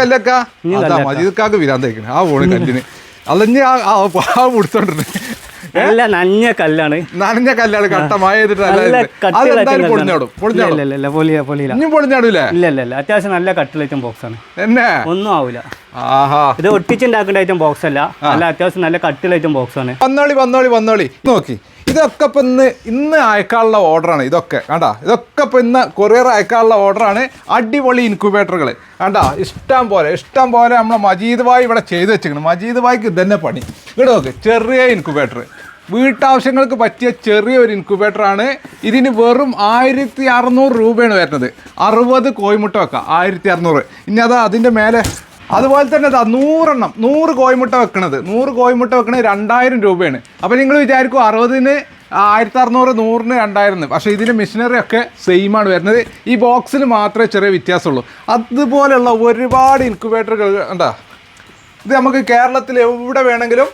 കല്ലക്ക? അതാ മജീദ്ക്കാക്ക് വിരാന്തേക്കണ്. ആ പോണ് കല്ലിന്. അല്ലഞ്ഞ് ആ ആ ആ പിടിച്ചോണ്ടിരുന്നു നല്ല നഞ്ഞ കല്ലാണ്. നനഞ്ഞ കല്ലാണ് കട്ട അതെന്തായാലും പൊളിഞ്ഞാടും. ഇല്ല ഇല്ല പൊളിഞ്ഞാടൂലേ? അത്യാവശ്യം നല്ല കട്ടിലൈറ്റം ബോക്സ് ആണ് എന്നെ? ഒന്നും ആവില്ല ആഹാ. ഇത് ഒട്ടിച്ചുണ്ടാക്കേണ്ട ഐറ്റം ബോക്സ് അല്ല അല്ല അത്യാവശ്യം നല്ല കട്ടിലൈറ്റം ബോക്സ് ആണ് വന്നോളി വന്നോളി വന്നോളി. നോക്കി. ഇതൊക്കെ ഇപ്പം ഇന്ന് ഇന്ന് അയക്കാനുള്ള ഓർഡറാണ് ഇതൊക്കെ കണ്ടാ? ഇതൊക്കെ ഇപ്പം ഇന്ന് കൊറിയർ അയക്കാനുള്ള ഓർഡറാണ് അടിപൊളി ഇൻക്യുബേറ്ററുകൾ കണ്ടാ? ഇഷ്ടം പോലെ ഇഷ്ടം പോലെ നമ്മൾ മജീദ് ഭായി ഇവിടെ ചെയ്തു വെച്ചിരിക്കണം മജീദ് ഭായിക്ക് ഇതന്നെ പണി. ഇവിടെ നോക്ക് ചെറിയ ഇൻക്യുബേറ്റർ വീട്ടാവശ്യങ്ങൾക്ക് പറ്റിയ ചെറിയ ഒരു ഇൻക്യുബേറ്റർ ആണ് ഇതിന് വെറും ആയിരത്തി അറുന്നൂറ് രൂപയാണ് വരുന്നത്. അറുപത് കോയിമുട്ട വെക്കാം ആയിരത്തി അറുന്നൂറ്. ഇനി അതാ അതിന്റെ മേലെ അതുപോലെ തന്നെ ഇതാ നൂറെണ്ണം നൂറ് കോയിമുട്ട വെക്കണത്. നൂറ് കോയിമുട്ട വെക്കണത് രണ്ടായിരം രൂപയാണ്. അപ്പോൾ നിങ്ങൾ വിചാരിക്കും അറുപതിന് ആയിരത്തി അറുന്നൂറ് നൂറിന് രണ്ടായിരം. പക്ഷേ ഇതിന്റെ മെഷീനറി ഒക്കെ സെയിം ആണ് വരുന്നത്. ഈ ബോക്സിന് മാത്രമേ ചെറിയ വ്യത്യാസമുള്ളൂ. അതുപോലെയുള്ള ഒരുപാട് ഇൻക്യുബേറ്ററുകൾ ഉണ്ടാ ഇത് നമുക്ക് കേരളത്തിൽ എവിടെ വേണമെങ്കിലും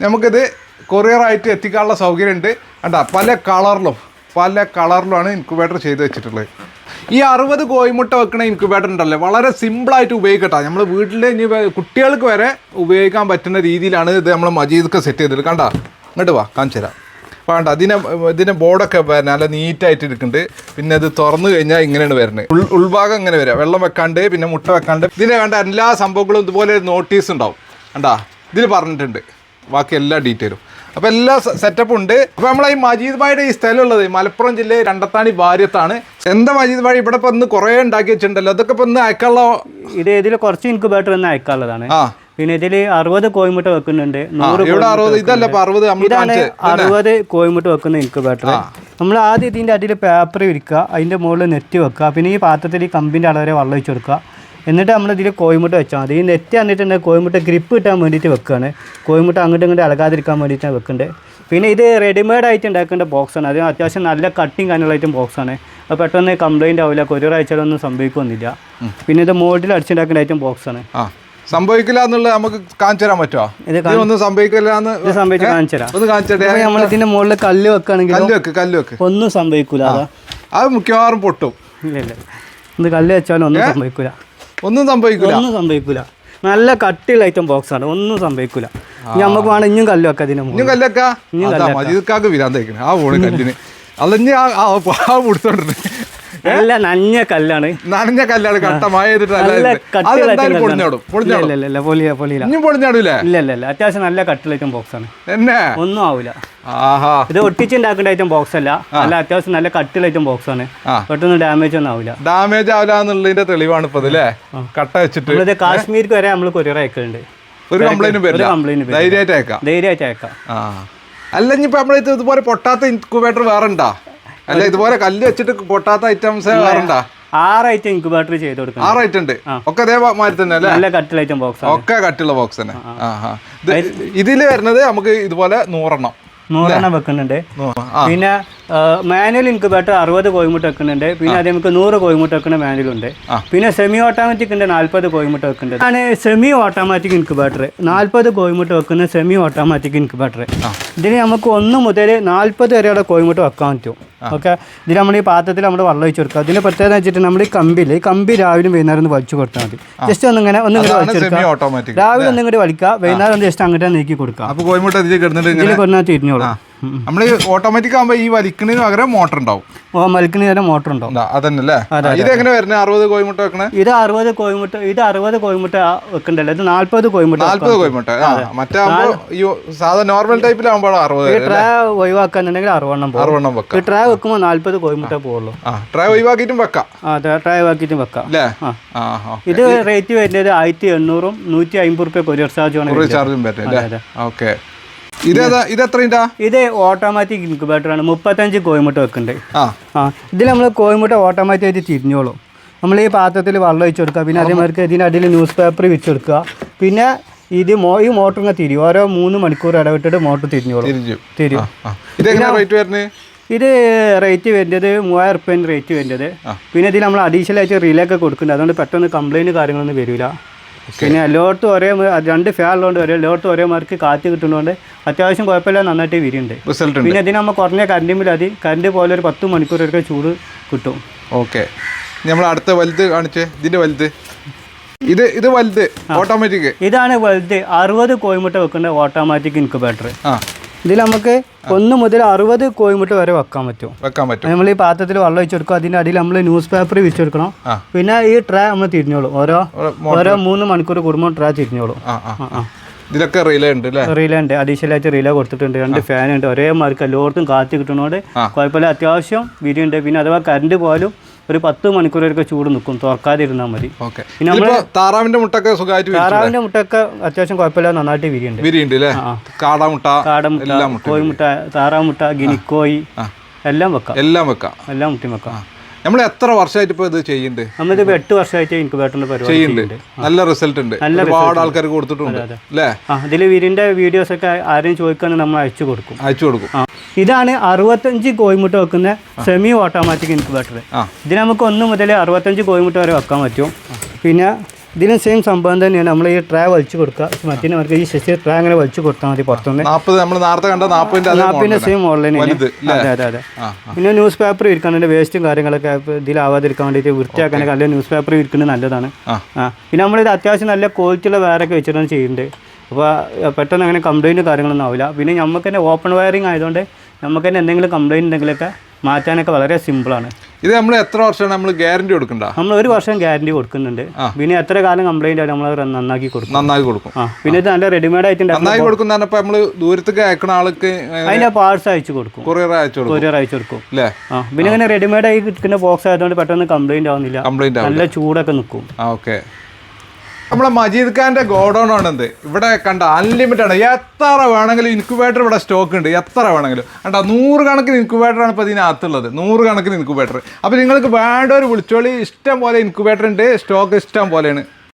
നമുക്കിത് കൊറിയറായിട്ട് എത്തിക്കാനുള്ള സൗകര്യമുണ്ട്. കണ്ടാ പല കളറിലും പല കളറിലുമാണ് ഇൻക്യുബേറ്റർ ചെയ്ത് വെച്ചിട്ടുള്ളത്. ഈ അറുപത് കോയിമുട്ട വെക്കുന്ന ഇൻക്യുബേറ്റർ ഉണ്ടല്ലേ. വളരെ സിമ്പിളായിട്ട് ഉപയോഗിക്കട്ടോ. നമ്മൾ വീട്ടിൽ ഇനി കുട്ടികൾക്ക് വരെ ഉപയോഗിക്കാൻ പറ്റുന്ന രീതിയിലാണ് ഇത് നമ്മൾ മജീദൊക്കെ സെറ്റ് ചെയ്തിട്ട് കണ്ട? ഇങ്ങോട്ട് വാ കാണിച്ചു തരാം. വേണ്ട അതിനെ ഇതിന്റെ ബോർഡൊക്കെ നല്ല നീറ്റായിട്ട് ഇരിക്കുന്നുണ്ട്. പിന്നെ ഇത് തുറന്നു കഴിഞ്ഞാൽ ഇങ്ങനെയാണ് വരുന്നത്. ഉൾ ഉൾഭാഗം ഇങ്ങനെ വരിക വെള്ളം വെക്കാണ്ട് പിന്നെ മുട്ട വെക്കാണ്ട്. ഇതിനെ വേണ്ട എല്ലാ സംഭവങ്ങളും ഇതുപോലെ നോട്ടീസ് ഉണ്ടാവും. കണ്ടാ? ഇതിൽ പറഞ്ഞിട്ടുണ്ട്. ബാക്കി എല്ലാ ഡീറ്റെയിലും അപ്പോൾ എല്ലാ സെറ്റപ്പ് ഉണ്ട്. അപ്പോൾ നമ്മൾ ഈ മജീദ് ഭായിയുടെ ഈ സ്ഥലം ഉള്ളത് മലപ്പുറം ജില്ലയിൽ രണ്ടത്താണി ഭാര്യത്താണ് എന്താ മജീദ് ഭായി ഇവിടെ ഇപ്പം ഇന്ന് കുറേ ഉണ്ടാക്കി വെച്ചിട്ടുണ്ടല്ലോ? അതൊക്കെ ഇപ്പം ഇന്ന് അയക്കാനുള്ള ഇത് ഇതിൽ കുറച്ച് ഇൻക്യുബേറ്റർ ഒന്ന് അയക്കാനുള്ളതാണ്. ആ. പിന്നെ ഇതിൽ അറുപത് കോയിമുട്ട വെക്കുന്നുണ്ട്. നൂറ് ഇതല്ല ഇതാണ് അറുപത് കോയിമുട്ട വെക്കുന്ന ഇൻക്യുബേറ്റർ നമ്മൾ ആദ്യം ഇതിന്റെ അടിയിൽ പേപ്പർ വിരിക്കുക അതിന്റെ മുകളിൽ നെറ്റ് വെക്കുക പിന്നെ ഈ പാത്രത്തിൽ ഈ കമ്പിന്റെ അളവരെ വെള്ളം വെച്ച് കൊടുക്കുക. എന്നിട്ട് നമ്മൾ ഇതിൽ കോയിമുട്ട വെച്ചാൽ മതി ഈ നെറ്റ് വന്നിട്ടുണ്ടെങ്കിൽ കോയിമുട്ട ഗ്രിപ്പ് കിട്ടാൻ വേണ്ടിയിട്ട് വെക്കുകയാണ് കോയിമുട്ട അങ്ങോട്ടും ഇങ്ങോട്ട് അലകാതിരിക്കാൻ വേണ്ടിയിട്ട് വെക്കുന്നത് പിന്നെ ഇത് റെഡിമെയ്ഡ് ആയിട്ട് ഉണ്ടാക്കേണ്ട ബോക്സാണ് അത് അത്യാവശ്യം നല്ല കട്ടിങ് കാര്യങ്ങളായിട്ടും ബോക്സാണ് അപ്പോൾ പെട്ടെന്ന് കംപ്ലൈന്റ് ആവില്ല കൊറിയർ സംഭവിക്കുന്നില്ല പിന്നെ ഇത് മോഡിൽ അടിച്ചുണ്ടാക്കേണ്ട ഐറ്റം ബോക്സാണ് സംഭവിക്കില്ല എന്നുള്ളത് നമുക്ക് കാണിച്ചു തരാൻ പറ്റുമോ ഇത് ഒന്നും സംഭവിക്കില്ല എന്ന് സംഭവിച്ചു കാണിച്ചു തരാം ഒന്ന് കാണിച്ചു നമ്മൾ ഇതിന്റെ മുകളിൽ കല്ല് വെക്കുകയാണെങ്കിൽ കല്ല് വെക്ക് കല്ല് വെക്ക്. ഒന്നും സംഭവിക്കൂല അതാ. അത് മിക്കവാറും പൊട്ടും. ഇല്ല ഇല്ല. ഒന്ന് കല്ല് വെച്ചാലും ഒന്നും സംഭവിക്കൂല. ഒന്നും സംഭവിക്കില്ല ഒന്നും സംഭവിക്കില്ല നല്ല കട്ടിയുള്ള ഐറ്റം ബോക്സ് ആണ്. ഒന്നും സംഭവിക്കില്ല നമുക്ക് വേണം ഇനിയും കല്ലൊക്കെ ഇനിയും മുകളിൽ കല്ലക്ക മജീദ്ക്കാക്ക് ആ പോണ് കല്ലിന്. അല്ലഞ്ഞ് ആ പിടിച്ചോണ്ടിരുന്നു നല്ല നഞ്ഞ കല്ലാണ്. നനഞ്ഞ കല്ലാണ് അതെന്തായാലും item പൊളിഞ്ഞാടും കല്ലാണ്. പൊളിഞ്ഞാടും. ഇല്ല ഇല്ല അത്യാവശ്യം നല്ല കട്ടിലേക്കും ബോക്സ് ആണ്. എന്നെ? ഒന്നും ആവില്ല ഇത് ഒട്ടിച്ചുണ്ടാക്കേണ്ട ഐറ്റം ബോക്സ് അല്ല. നല്ല അത്യാവശ്യം നല്ല കട്ടിയുള്ള ഐറ്റം ബോക്സ് ആണ്. പെട്ടെന്ന് ഡാമേജ് ഒന്നും ആവില്ല ഡാമേജ് ആവില്ല എന്നുള്ളതിന്റെ തെളിവാണ് ഇപ്പൊ അല്ലേ? കട്ട വെച്ചിട്ട്. കാശ്മീർക്ക് വരെ നമ്മൾ കൊറിയർ അയക്കുന്നുണ്ട് ഒരു കംപ്ലൈന്റ് കംപ്ലൈന്റ്. ധൈര്യമായിട്ട് അയക്കാം. ധൈര്യമായിട്ട് അയക്കാം. അല്ല ഇനിയിപ്പോ നമ്മളിത് ഇതുപോലെ പൊട്ടാത്ത ഇൻക്യുബേറ്റർ വേറെ ഉണ്ടാ അല്ല ഇതുപോലെ കല്ല് വെച്ചിട്ട് പൊട്ടാത്ത ഐറ്റംസ് വേറെ ഉണ്ടാ ആറ് ഐറ്റം ഇൻക്യുബേറ്റർ ചെയ്ത് കൊടുക്കും ആറ് ഐറ്റം ഉണ്ട്. ഒക്കെ അതേ മാതിരി തന്നെ അല്ലേ? നല്ല കട്ടിലുള്ള ഐറ്റം ബോക്സ് ഒക്കെ കട്ടിയുള്ള ബോക്സ് തന്നെ. ഇതിൽ വരുന്നത് നമുക്ക് ഇതുപോലെ നൂറെണ്ണം. നൂറെണ്ണം വെക്കുന്നുണ്ട്. പിന്നെ മാനുവൽ ഇൻക്യുബേറ്റർ അറുപത് കോയിമുട്ട വെക്കുന്നുണ്ട്. പിന്നെ അതേ നമുക്ക് നൂറ് കോയിമുട്ട വെക്കുന്ന മാനുവൽ ഉണ്ട്. പിന്നെ സെമി ഓട്ടോമാറ്റിക് ഉണ്ട് നാൽപ്പത് കോയിമുട്ട വെക്കുന്നുണ്ട്. ആണ് സെമി ഓട്ടോമാറ്റിക് ഇൻക്യുബേറ്റർ നാൽപ്പത് കോയിമുട്ട വെക്കുന്ന സെമി ഓട്ടോമാറ്റിക് ഇൻക്യുബേറ്റർ ഇതിന് നമുക്ക് ഒന്ന് മുതൽ നാൽപ്പത് വരെയുള്ള കോയിമുട്ട വെക്കാൻ പറ്റും. ഓക്കെ? ഇതിൽ നമ്മൾ ഈ പാത്രത്തിൽ നമ്മൾ വെള്ളം വെച്ച് കൊടുക്കുക. അതിന് പ്രത്യേകത വെച്ചിട്ട് നമ്മൾ ഈ കമ്പിയിൽ ഈ കമ്പി രാവിലെ വൈകുന്നേരം ഒന്ന് വലിച്ചു കൊടുത്താൽ മതി. ജസ്റ്റ് ഒന്നിങ്ങനെ ഒന്നിങ്ങനെ ഒന്ന് വലിച്ചെടുക്കുക സെമി ഓട്ടോമാറ്റിക് രാവിലെ ഒന്നിങ്ങോട്ട് വലിക്കുക. വൈകുന്നേരം ഒന്ന് ജസ്റ്റ് അങ്ങോട്ട് നീക്കി കൊടുക്കുക. അപ്പോൾ കോയിമുട്ട ഇതിൽ കിടന്നിട്ട് ഇങ്ങനെ തിരിഞ്ഞോളൂ. നമ്മൾ ഓട്ടോമാറ്റിക് ആകുമ്പോ ഈ വലിക്കണിന് പകരം മോട്ടർ ഉണ്ടാവും. നേരം മോട്ടർ ഉണ്ടോ ഇത് എങ്ങനെ വരുന്നത് അറുപത് കോയിമുട്ട വെക്കണേ? ഇത് അറുപത് കോയിമുട്ട ഇത് അറുപത് കോയിമുട്ട വെക്കണ്ടല്ലോ. ഇത് നാല്പത് കോയിമുട്ട നാല്പത് കോയിമുട്ട മറ്റേ ഈ സാധാ നോർമൽ ടൈപ്പിലാകുമ്പോൾ അറുപത് ഈ ട്രേ ഒഴിവാക്കാന്നുണ്ടെങ്കിൽ അറുപണ്ണം അറുപണ്ണം വെക്കാം. ഈ ട്രേ വെക്കുമ്പോൾ നാല്പത് കോയിമുട്ട പോകുള്ളൂ. ട്രൈ ഒഴിവാക്കിയിട്ടും വെക്കാം. അതെ ട്രേ ആക്കിയിട്ട് വെക്കാം. അല്ലേ? ഇത് റേറ്റ് വരുന്നത് ആയിരത്തി എണ്ണൂറും നൂറ്റി അമ്പത് റുപ്യ കൊറിയർ ചാർജ്. ചാർജും പറ്റും ഓക്കെ. ഇത് ഓട്ടോമാറ്റിക് ഇൻക്യുബേറ്റർ ആണ്. മുപ്പത്തഞ്ച് കോയിമുട്ട വെക്കുന്നുണ്ട്. ആ. ഇതിൽ നമ്മൾ കോയിമുട്ട ഓട്ടോമാറ്റിക് ആയിട്ട് തിരിഞ്ഞോളും. നമ്മൾ ഈ പാത്രത്തിൽ വെള്ളം ഒഴിച്ച് കൊടുക്കുക. പിന്നെ അതേമാതിരി ഇതിന്റെ അടിയിൽ ന്യൂസ് പേപ്പർ വെച്ച് കൊടുക്കുക. പിന്നെ ഇത് മോ ഈ മോട്ടറിനെ തിരിയും. ഓരോ മൂന്ന് മണിക്കൂർ ഇടവിട്ടിട്ട് മോട്ടർ തിരിഞ്ഞോളും. തിരിയും. ഇത് റേറ്റ് വരുന്നത് മൂവായിരം റുപ്യന്റെ റേറ്റ് വരുന്നത്. പിന്നെ ഇതിൽ നമ്മൾ അഡീഷണൽ ആയിട്ട് റിലേ ഒക്കെ കൊടുക്കുന്നുണ്ട്. അതുകൊണ്ട് പെട്ടെന്ന് കംപ്ലൈന്റ് കാര്യങ്ങളൊന്നും വരില്ല. പിന്നെ എല്ലായിടത്തും ഒരേ രണ്ട് ഫാൻ ഉള്ളതുകൊണ്ട് ഒരേ എല്ലായിടത്തും ഒരേ മാർക്ക് കാറ്റ് കിട്ടുന്നതുകൊണ്ട് അത്യാവശ്യം കുഴപ്പമില്ല നന്നായിട്ട് വിരിയുണ്ട് റിസൾട്ട് പിന്നെ ഇതിന് നമ്മൾ കുറഞ്ഞ കറണ്ട് ബിൽ മതി. കറണ്ട് പോലെ ഒരു പത്ത് മണിക്കൂർ വരെ ചൂട് കിട്ടും. ഓക്കെ. നമ്മൾ അടുത്ത വലുത് കാണിച്ചേ. ഇതിന്റെ വലുത്. ഇത് ഇത് വലുത്. ഓട്ടോമാറ്റിക് ഇതാണ് വലുത്. അറുപത് കോയിമുട്ട വെക്കുന്ന ഓട്ടോമാറ്റിക് ഇൻക്യുബേറ്റർ ആ. ഇതിൽ നമുക്ക് ഒന്ന് മുതൽ അറുപത് കോയിമുട്ട വരെ വെക്കാൻ പറ്റും. വെക്കാൻ പറ്റും. നമ്മൾ ഈ പാത്രത്തിൽ വെള്ളം ഒഴിച്ച് കൊടുക്കും. അതിന്റെ അടിയിൽ നമ്മൾ ന്യൂസ് പേപ്പർ വിരിച്ച് കൊടുക്കണം. പിന്നെ ഈ ട്രേ നമ്മൾ തിരിഞ്ഞോളൂ. ഓരോ ഓരോ മൂന്ന് മണിക്കൂർ കൂടുമ്പോൾ ട്രേ തിരിഞ്ഞോളൂ. ഇതിലൊക്കെ റിലേ ഉണ്ട് റീല ഉണ്ട്. അഡീഷണൽ ആയിട്ട് റീല കൊടുത്തിട്ടുണ്ട്. രണ്ട് ഫാൻ ഉണ്ട്. ഒരേ മാർക്ക് എല്ലായിടത്തും കാത്തി കിട്ടുന്നതുകൊണ്ട്. കുഴപ്പമില്ല. അത്യാവശ്യം വിരിയുണ്ട്. പിന്നെ അഥവാ കറണ്ട് പോയാലും ഒരു പത്ത് മണിക്കൂർ വരെയൊക്കെ ചൂട് നിൽക്കും തുറക്കാതിരുന്നാൽ മതി. ഓക്കെ. പിന്നെ ഇതിപ്പോ താറാവിന്റെ മുട്ടൊക്കെ സുഖമായിട്ട് താറാവിന്റെ മുട്ടൊക്കെ അത്യാവശ്യം കുഴപ്പമില്ല നന്നായിട്ട് വിരിയുണ്ട്. വിരിയുണ്ട് കാടാമുട്ട കാടമുട്ട എല്ലാ മുട്ട കോഴിമുട്ട താറാമുട്ട ഗിനിക്കോയി. എല്ലാം വെക്കാം. എല്ലാം വെക്കാം. എല്ലാം മുട്ടയും വെക്കാം. നമ്മൾ എത്ര വർഷമായിട്ട് ഇപ്പൊ ഇത് ചെയ്യുന്നുണ്ട്? നമ്മളിതിപ്പോൾ എട്ട് വർഷമായിട്ട് ഇൻക്യുബേറ്ററിന്റെ പരിപാടി ചെയ്യുന്നുണ്ട്. നല്ല റിസൾട്ട് ഉണ്ട്. ഒരുപാട് ആൾക്കാർ കൊടുത്തിട്ടുണ്ട് അല്ലേ ഇതിൽ വീഡിയോസ് ഒക്കെ ആരെയും ചോദിക്കുകയാണെങ്കിൽ നമ്മൾ അയച്ചു കൊടുക്കും. അയച്ചു കൊടുക്കും. ഇതാണ് അറുപത്തഞ്ച് കോയിമുട്ട വെക്കുന്ന സെമി ഓട്ടോമാറ്റിക് ഇൻക്യുബേറ്റർ ഇത് ഇതിന് നമുക്ക് ഒന്ന് മുതൽ അറുപത്തഞ്ച് കോയിമുട്ട വരെ വെക്കാൻ പറ്റും. പിന്നെ ഇതിനും സെയിം സംഭവം തന്നെയാണ് നമ്മൾ ഈ ട്രേ വലിച്ചു കൊടുക്കുക. മറ്റേ നമുക്ക് ഈ ശശി ട്രേ അങ്ങനെ വലിച്ചു കൊടുത്താൽ മതി പുറത്തുനിന്ന്. സെയിം ഓൺലൈൻ അതെ അതെ അതെ പിന്നെ ന്യൂസ് പേപ്പർ ഇരിക്കാനുണ്ട് വേസ്റ്റും കാര്യങ്ങളൊക്കെ ഇതിലാവാതിരിക്കാൻ വേണ്ടിയിട്ട് വൃത്തിയാക്കാനൊക്കെ നല്ല ന്യൂസ് പേപ്പർ ഇരിക്കുന്നത് നല്ലതാണ്. ആ. പിന്നെ നമ്മളിത് അത്യാവശ്യം നല്ല ക്വാളിറ്റിയുള്ള വയറൊക്കെ വെച്ചിട്ടാണ് ചെയ്യുന്നുണ്ട് അപ്പോൾ പെട്ടെന്ന് അങ്ങനെ കംപ്ലൈന്റ് കാര്യങ്ങളൊന്നും ആവില്ല. പിന്നെ നമുക്ക് തന്നെ ഓപ്പൺ വയറിങ് ആയതുകൊണ്ട് നമുക്ക് തന്നെ എന്തെങ്കിലും കംപ്ലൈന്റ് ഉണ്ടെങ്കിലൊക്കെ മാറ്റാനൊക്കെ വളരെ സിമ്പിളാണ് ഇത് നമ്മൾ എത്ര വർഷമാണ് നമ്മൾ ഗ്യാരണ്ടി കൊടുക്കണ്ട? നമ്മൾ ഒരു വർഷം ഗ്യാരണ്ടി കൊടുക്കുന്നുണ്ട്. പിന്നെ എത്ര കാലം കംപ്ലൈന്റ് ആയാലും നമ്മൾ നന്നാക്കി കൊടുക്കും. നന്നാക്കി കൊടുക്കും. പിന്നെ ഇത് നല്ല റെഡിമെയ്ഡ് ആയിട്ട് നന്നാക്കി കൊടുക്കുന്ന നമ്മൾ ദൂരത്തേക്ക് അയക്കുന്ന ആൾക്ക് അതിന്റെ പാർട്സ് അയച്ചു കൊടുക്കും. കൊറിയർ അയച്ചു കൊടുക്കും. കൊറിയർ അയച്ചു കൊടുക്കും. അല്ലേ പിന്നെ ഇങ്ങനെ റെഡിമെയ്ഡ് ആയി കിട്ടുന്ന ബോക്സ് ആയതുകൊണ്ട് പെട്ടെന്ന് കംപ്ലൈന്റ് ആവുന്നില്ല. കംപ്ലൈന്റ് നല്ല ചൂടൊക്കെ നിൽക്കും ഓക്കെ നമ്മളെ മജീദ് ഖാന്റെ ഗോഡൗൺ ആണെന്ത്? ഇവിടെ കണ്ട അൺലിമിറ്റഡ് ആണ്. എത്ര വേണമെങ്കിലും ഇൻക്യുബേറ്റർ ഇവിടെ സ്റ്റോക്ക് ഉണ്ട്. എത്ര വേണമെങ്കിലും. കണ്ട നൂറ് കണക്കിന് ഇൻക്യുബേറ്റർ ആണ് ഇപ്പോൾ ഇതിനകത്തുള്ളത്. നൂറ് കണക്കിന് ഇൻക്യുബേറ്റർ അപ്പോൾ നിങ്ങൾക്ക് വേണ്ട ഒരു വിളിച്ചോളി. ഇഷ്ടം പോലെ ഇൻക്യുബേറ്റർ ഉണ്ട്. സ്റ്റോക്ക് ഇഷ്ടം പോലെയാണ്.